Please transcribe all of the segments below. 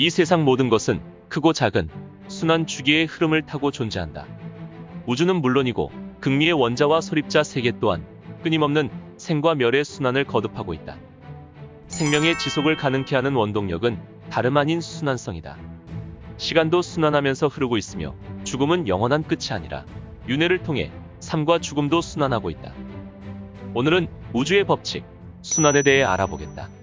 이 세상 모든 것은 크고 작은 순환 주기의 흐름을 타고 존재한다. 우주는 물론이고 극미의 원자와 소립자 세계 또한 끊임없는 생과 멸의 순환을 거듭하고 있다. 생명의 지속을 가능케 하는 원동력은 다름 아닌 순환성이다. 시간도 순환하면서 흐르고 있으며 죽음은 영원한 끝이 아니라 윤회를 통해 삶과 죽음도 순환하고 있다. 오늘은 우주의 법칙, 순환에 대해 알아보겠다.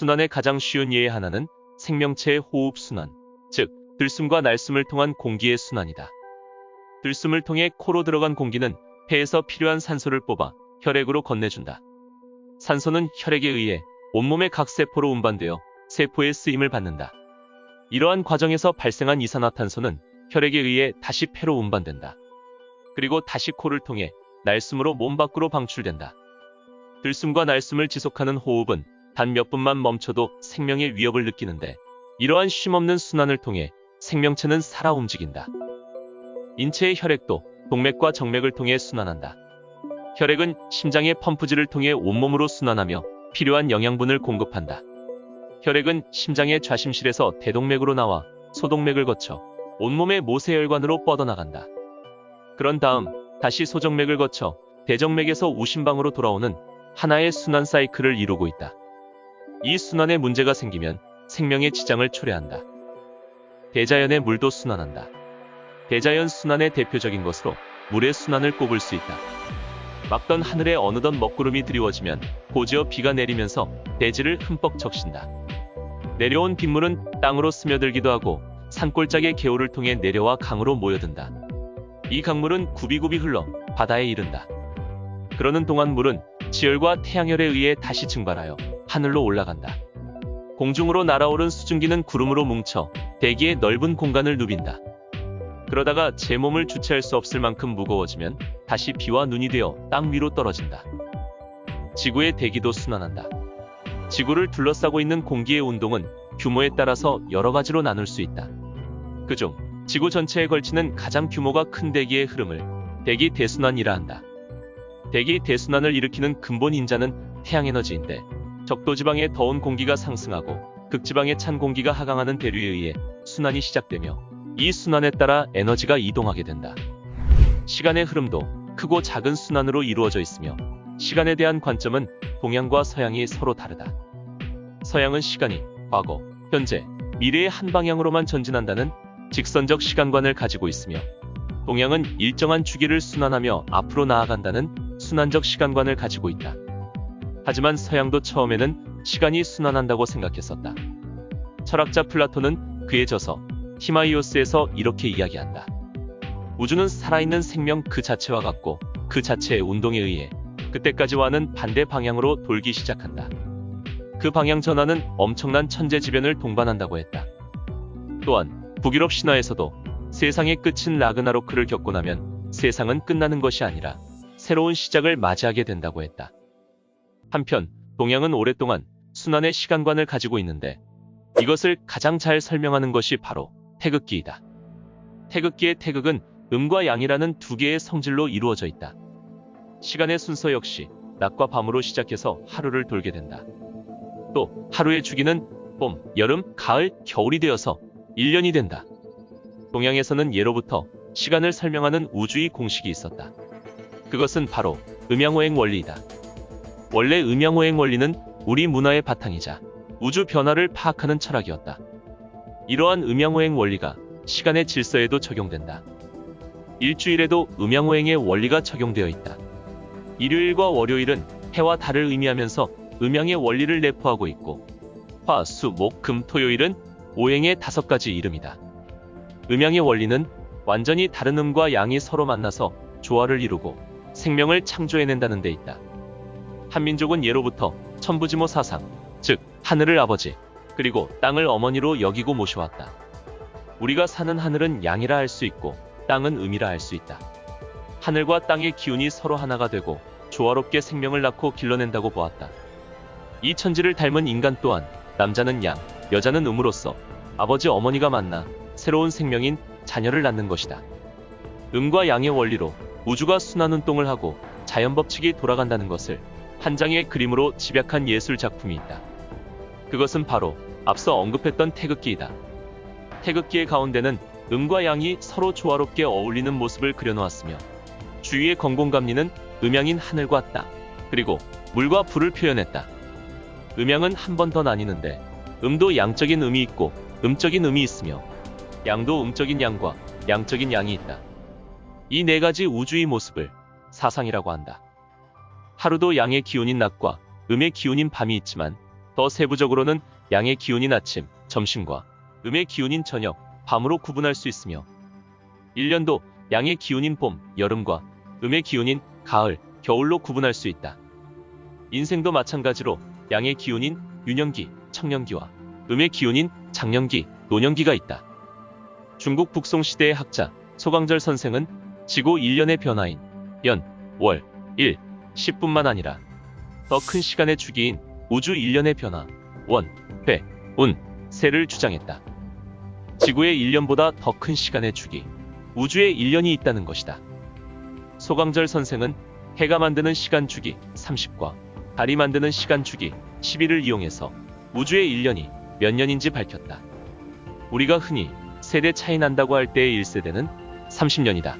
순환의 가장 쉬운 예의 하나는 생명체의 호흡 순환, 즉 들숨과 날숨을 통한 공기의 순환이다. 들숨을 통해 코로 들어간 공기는 폐에서 필요한 산소를 뽑아 혈액으로 건네준다. 산소는 혈액에 의해 온몸의 각 세포로 운반되어 세포의 쓰임을 받는다. 이러한 과정에서 발생한 이산화탄소는 혈액에 의해 다시 폐로 운반된다. 그리고 다시 코를 통해 날숨으로 몸 밖으로 방출된다. 들숨과 날숨을 지속하는 호흡은 단 몇 분만 멈춰도 생명의 위협을 느끼는데 이러한 쉼없는 순환을 통해 생명체는 살아 움직인다. 인체의 혈액도 동맥과 정맥을 통해 순환한다. 혈액은 심장의 펌프질을 통해 온몸으로 순환하며 필요한 영양분을 공급한다. 혈액은 심장의 좌심실에서 대동맥으로 나와 소동맥을 거쳐 온몸의 모세혈관으로 뻗어나간다. 그런 다음 다시 소정맥을 거쳐 대정맥에서 우심방으로 돌아오는 하나의 순환 사이클을 이루고 있다. 이 순환에 문제가 생기면 생명의 지장을 초래한다. 대자연의 물도 순환한다. 대자연 순환의 대표적인 것으로 물의 순환을 꼽을 수 있다. 막던 하늘에 어느덧 먹구름이 드리워지면 고지어 비가 내리면서 대지를 흠뻑 적신다. 내려온 빗물은 땅으로 스며들기도 하고 산골짜기의 개울을 통해 내려와 강으로 모여든다. 이 강물은 굽이굽이 흘러 바다에 이른다. 그러는 동안 물은 지열과 태양열에 의해 다시 증발하여 하늘로 올라간다. 공중으로 날아오른 수증기는 구름으로 뭉쳐 대기의 넓은 공간을 누빈다. 그러다가 제 몸을 주체할 수 없을 만큼 무거워지면 다시 비와 눈이 되어 땅 위로 떨어진다. 지구의 대기도 순환한다. 지구를 둘러싸고 있는 공기의 운동은 규모에 따라서 여러 가지로 나눌 수 있다. 그중 지구 전체에 걸치는 가장 규모가 큰 대기의 흐름을 대기 대순환이라 한다. 대기 대순환을 일으키는 근본 인자는 태양에너지인데 적도지방의 더운 공기가 상승하고 극지방의 찬 공기가 하강하는 대류에 의해 순환이 시작되며 이 순환에 따라 에너지가 이동하게 된다. 시간의 흐름도 크고 작은 순환으로 이루어져 있으며 시간에 대한 관점은 동양과 서양이 서로 다르다. 서양은 시간이 과거, 현재, 미래의 한 방향으로만 전진한다는 직선적 시간관을 가지고 있으며 동양은 일정한 주기를 순환하며 앞으로 나아간다는 순환적 시간관을 가지고 있다. 하지만 서양도 처음에는 시간이 순환한다고 생각했었다. 철학자 플라톤은 그에 져서 티마이오스에서 이렇게 이야기한다. 우주는 살아있는 생명 그 자체와 같고 그 자체의 운동에 의해 그때까지와는 반대 방향으로 돌기 시작한다. 그 방향 전환은 엄청난 천재지변을 동반한다고 했다. 또한 북유럽 신화에서도 세상의 끝인 라그나로크를 겪고 나면 세상은 끝나는 것이 아니라 새로운 시작을 맞이하게 된다고 했다. 한편 동양은 오랫동안 순환의 시간관을 가지고 있는데 이것을 가장 잘 설명하는 것이 바로 태극기이다. 태극기의 태극은 음과 양이라는 두 개의 성질로 이루어져 있다. 시간의 순서 역시 낮과 밤으로 시작해서 하루를 돌게 된다. 또 하루의 주기는 봄, 여름, 가을, 겨울이 되어서 1년이 된다. 동양에서는 예로부터 시간을 설명하는 우주의 공식이 있었다. 그것은 바로 음양오행 원리이다. 원래 음양오행 원리는 우리 문화의 바탕이자 우주 변화를 파악하는 철학이었다. 이러한 음양오행 원리가 시간의 질서에도 적용된다. 일주일에도 음양오행의 원리가 적용되어 있다. 일요일과 월요일은 해와 달을 의미하면서 음양의 원리를 내포하고 있고 화, 수, 목, 금, 토요일은 오행의 다섯 가지 이름이다. 음양의 원리는 완전히 다른 음과 양이 서로 만나서 조화를 이루고 생명을 창조해낸다는 데 있다. 한민족은 예로부터 천부지모 사상, 즉 하늘을 아버지, 그리고 땅을 어머니로 여기고 모셔왔다. 우리가 사는 하늘은 양이라 할 수 있고 땅은 음이라 할 수 있다. 하늘과 땅의 기운이 서로 하나가 되고 조화롭게 생명을 낳고 길러낸다고 보았다. 이 천지를 닮은 인간 또한 남자는 양, 여자는 음으로써 아버지 어머니가 만나 새로운 생명인 자녀를 낳는 것이다. 음과 양의 원리로 우주가 순환 운동을 하고 자연 법칙이 돌아간다는 것을 한 장의 그림으로 집약한 예술 작품이 있다. 그것은 바로 앞서 언급했던 태극기이다. 태극기의 가운데는 음과 양이 서로 조화롭게 어울리는 모습을 그려놓았으며 주위의 건공감리는 음양인 하늘과 땅, 그리고 물과 불을 표현했다. 음양은 한 번 더 나뉘는데 음도 양적인 음이 있고 음적인 음이 있으며 양도 음적인 양과 양적인 양이 있다. 이 네 가지 우주의 모습을 사상이라고 한다. 하루도 양의 기운인 낮과 음의 기운인 밤이 있지만 더 세부적으로는 양의 기운인 아침, 점심과 음의 기운인 저녁, 밤으로 구분할 수 있으며 1년도 양의 기운인 봄, 여름과 음의 기운인 가을, 겨울로 구분할 수 있다. 인생도 마찬가지로 양의 기운인 유년기, 청년기와 음의 기운인 장년기, 노년기가 있다. 중국 북송 시대의 학자 소강절 선생은 지구 1년의 변화인 연, 월, 일, 10뿐만 아니라 더 큰 시간의 주기인 우주 1년의 변화, 원, 배, 운, 세를 주장했다. 지구의 1년보다 더 큰 시간의 주기, 우주의 1년이 있다는 것이다. 소강절 선생은 해가 만드는 시간 주기 30과 달이 만드는 시간 주기 11을 이용해서 우주의 1년이 몇 년인지 밝혔다. 우리가 흔히 세대 차이 난다고 할 때의 1세대는 30년이다.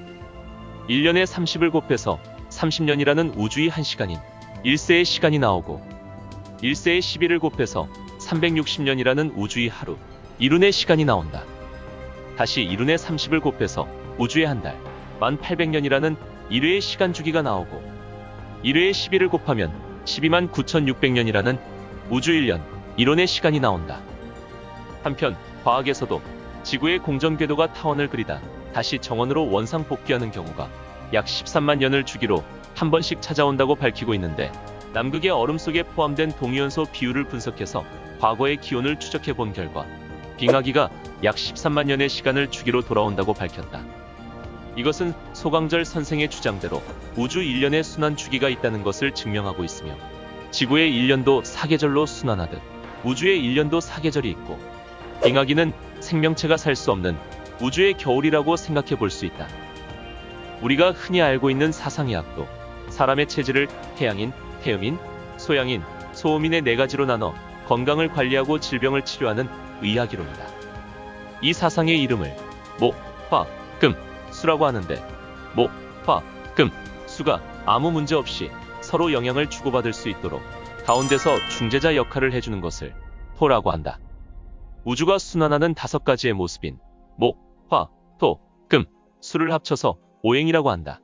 1년에 30을 곱해서 30년이라는 우주의 한 시간인 1세의 시간이 나오고 1세의 11을 곱해서 360년이라는 우주의 하루, 이룬의 시간이 나온다. 다시 이룬의 30을 곱해서 우주의 한 달, 1800년이라는 1회의 시간 주기가 나오고 1회의 11을 곱하면 12만 9600년이라는 우주 1년, 이론의 시간이 나온다. 한편 과학에서도 지구의 공전 궤도가 타원을 그리다 다시 정원으로 원상 복귀하는 경우가 약 13만 년을 주기로 한 번씩 찾아온다고 밝히고 있는데 남극의 얼음 속에 포함된 동위원소 비율을 분석해서 과거의 기온을 추적해 본 결과 빙하기가 약 13만 년의 시간을 주기로 돌아온다고 밝혔다. 이것은 소강절 선생의 주장대로 우주 1년의 순환 주기가 있다는 것을 증명하고 있으며 지구의 1년도 사계절로 순환하듯 우주의 1년도 사계절이 있고 빙하기는 생명체가 살 수 없는 우주의 겨울이라고 생각해 볼 수 있다. 우리가 흔히 알고 있는 사상의학도 사람의 체질을 태양인, 태음인, 소양인, 소음인의 네 가지로 나눠 건강을 관리하고 질병을 치료하는 의학이론이다. 이 사상의 이름을 목, 화, 금, 수라고 하는데 목, 화, 금, 수가 아무 문제 없이 서로 영향을 주고받을 수 있도록 가운데서 중재자 역할을 해주는 것을 토라고 한다. 우주가 순환하는 다섯 가지의 모습인 목, 화, 토, 금, 수를 합쳐서 오행이라고 한다.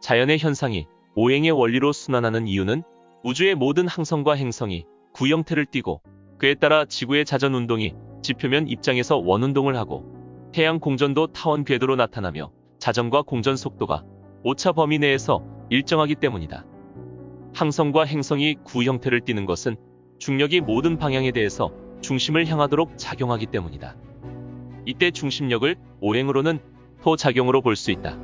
자연의 현상이 오행의 원리로 순환하는 이유는 우주의 모든 항성과 행성이 구형태를 띠고 그에 따라 지구의 자전 운동이 지표면 입장에서 원운동을 하고 태양 공전도 타원 궤도로 나타나며 자전과 공전 속도가 오차 범위 내에서 일정하기 때문이다. 항성과 행성이 구 형태를 띠는 것은 중력이 모든 방향에 대해서 중심을 향하도록 작용하기 때문이다. 이때 중심력을 오행으로는 토작용으로 볼 수 있다.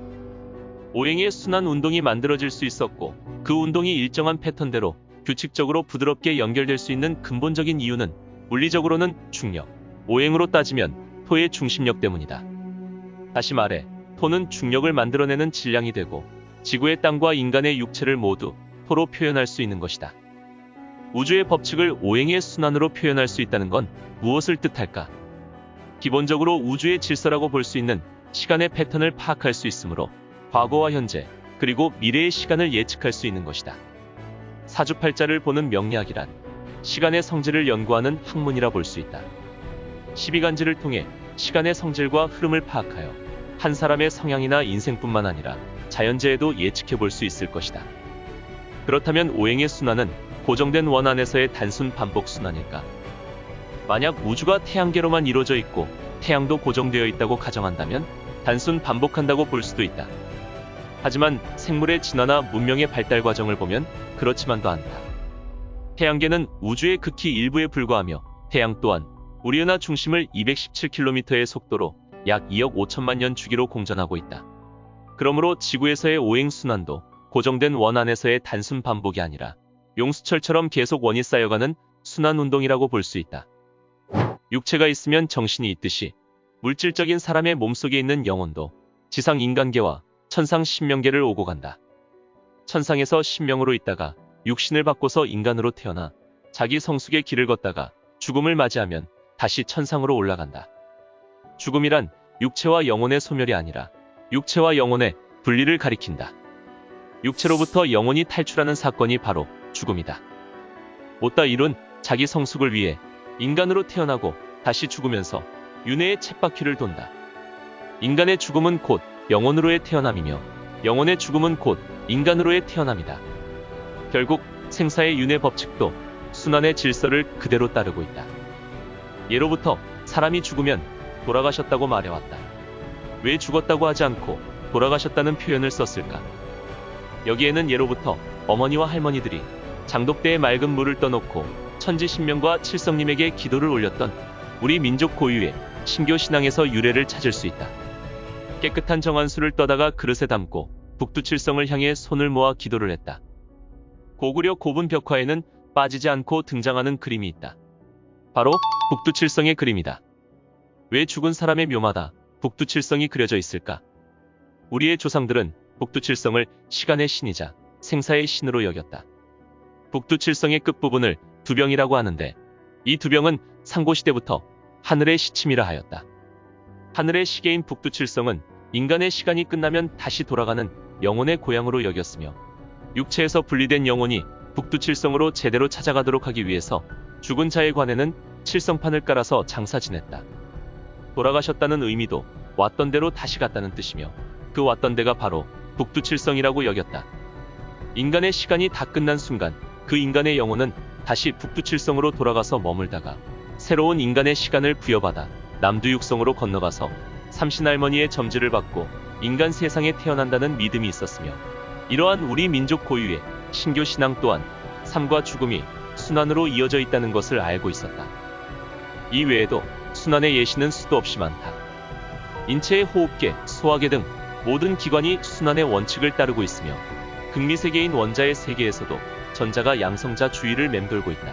오행의 순환 운동이 만들어질 수 있었고 그 운동이 일정한 패턴대로 규칙적으로 부드럽게 연결될 수 있는 근본적인 이유는 물리적으로는 중력, 오행으로 따지면 토의 중심력 때문이다. 다시 말해 토는 중력을 만들어내는 질량이 되고 지구의 땅과 인간의 육체를 모두 토로 표현할 수 있는 것이다. 우주의 법칙을 오행의 순환으로 표현할 수 있다는 건 무엇을 뜻할까? 기본적으로 우주의 질서라고 볼 수 있는 시간의 패턴을 파악할 수 있으므로 과거와 현재, 그리고 미래의 시간을 예측할 수 있는 것이다. 사주팔자를 보는 명리학이란 시간의 성질을 연구하는 학문이라 볼 수 있다. 12간지를 통해 시간의 성질과 흐름을 파악하여 한 사람의 성향이나 인생뿐만 아니라 자연재해도 예측해 볼 수 있을 것이다. 그렇다면 오행의 순환은 고정된 원 안에서의 단순 반복 순환일까? 만약 우주가 태양계로만 이루어져 있고 태양도 고정되어 있다고 가정한다면 단순 반복한다고 볼 수도 있다. 하지만 생물의 진화나 문명의 발달 과정을 보면 그렇지만도 않다. 태양계는 우주의 극히 일부에 불과하며 태양 또한 우리 은하 중심을 217km의 속도로 약 2억 5천만 년 주기로 공전하고 있다. 그러므로 지구에서의 오행 순환도 고정된 원 안에서의 단순 반복이 아니라 용수철처럼 계속 원이 쌓여가는 순환 운동이라고 볼 수 있다. 육체가 있으면 정신이 있듯이 물질적인 사람의 몸속에 있는 영혼도 지상 인간계와 천상 신명계를 오고 간다. 천상에서 신명으로 있다가 육신을 바꿔서 인간으로 태어나 자기 성숙의 길을 걷다가 죽음을 맞이하면 다시 천상으로 올라간다. 죽음이란 육체와 영혼의 소멸이 아니라 육체와 영혼의 분리를 가리킨다. 육체로부터 영혼이 탈출하는 사건이 바로 죽음이다. 못다 이룬 자기 성숙을 위해 인간으로 태어나고 다시 죽으면서 윤회의 쳇바퀴를 돈다. 인간의 죽음은 곧 영혼으로의 태어남이며 영혼의 죽음은 곧 인간으로의 태어남이다. 결국 생사의 윤회 법칙도 순환의 질서를 그대로 따르고 있다. 예로부터 사람이 죽으면 돌아가셨다고 말해왔다. 왜 죽었다고 하지 않고 돌아가셨다는 표현을 썼을까? 여기에는 예로부터 어머니와 할머니들이 장독대에 맑은 물을 떠놓고 천지신명과 칠성님에게 기도를 올렸던 우리 민족 고유의 신교 신앙에서 유래를 찾을 수 있다. 깨끗한 정한수를 떠다가 그릇에 담고 북두칠성을 향해 손을 모아 기도를 했다. 고구려 고분 벽화에는 빠지지 않고 등장하는 그림이 있다. 바로 북두칠성의 그림이다. 왜 죽은 사람의 묘마다 북두칠성이 그려져 있을까? 우리의 조상들은 북두칠성을 시간의 신이자 생사의 신으로 여겼다. 북두칠성의 끝부분을 두병이라고 하는데 이 두병은 상고시대부터 하늘의 시침이라 하였다. 하늘의 시계인 북두칠성은 인간의 시간이 끝나면 다시 돌아가는 영혼의 고향으로 여겼으며 육체에서 분리된 영혼이 북두칠성으로 제대로 찾아가도록 하기 위해서 죽은 자에 관해는 칠성판을 깔아서 장사 지냈다. 돌아가셨다는 의미도 왔던 대로 다시 갔다는 뜻이며 그 왔던 데가 바로 북두칠성이라고 여겼다. 인간의 시간이 다 끝난 순간 그 인간의 영혼은 다시 북두칠성으로 돌아가서 머물다가 새로운 인간의 시간을 부여받아 남두육성으로 건너가서 삼신할머니의 점지를 받고 인간 세상에 태어난다는 믿음이 있었으며 이러한 우리 민족 고유의 신교 신앙 또한 삶과 죽음이 순환으로 이어져 있다는 것을 알고 있었다. 이 외에도 순환의 예시는 수도 없이 많다. 인체의 호흡계, 소화계 등 모든 기관이 순환의 원칙을 따르고 있으며 극미세계인 원자의 세계에서도 전자가 양성자 주위를 맴돌고 있다.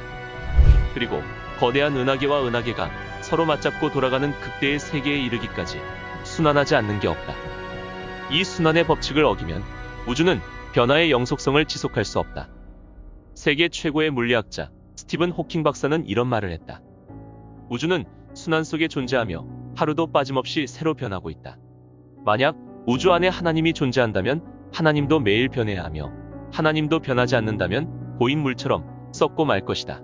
그리고 거대한 은하계와 은하계가 서로 맞잡고 돌아가는 극대의 세계에 이르기까지 순환하지 않는 게 없다. 이 순환의 법칙을 어기면 우주는 변화의 영속성을 지속할 수 없다. 세계 최고의 물리학자 스티븐 호킹 박사는 이런 말을 했다. 우주는 순환 속에 존재하며 하루도 빠짐없이 새로 변하고 있다. 만약 우주 안에 하나님이 존재한다면 하나님도 매일 변해야 하며 하나님도 변하지 않는다면 고인 물처럼 썩고 말 것이다.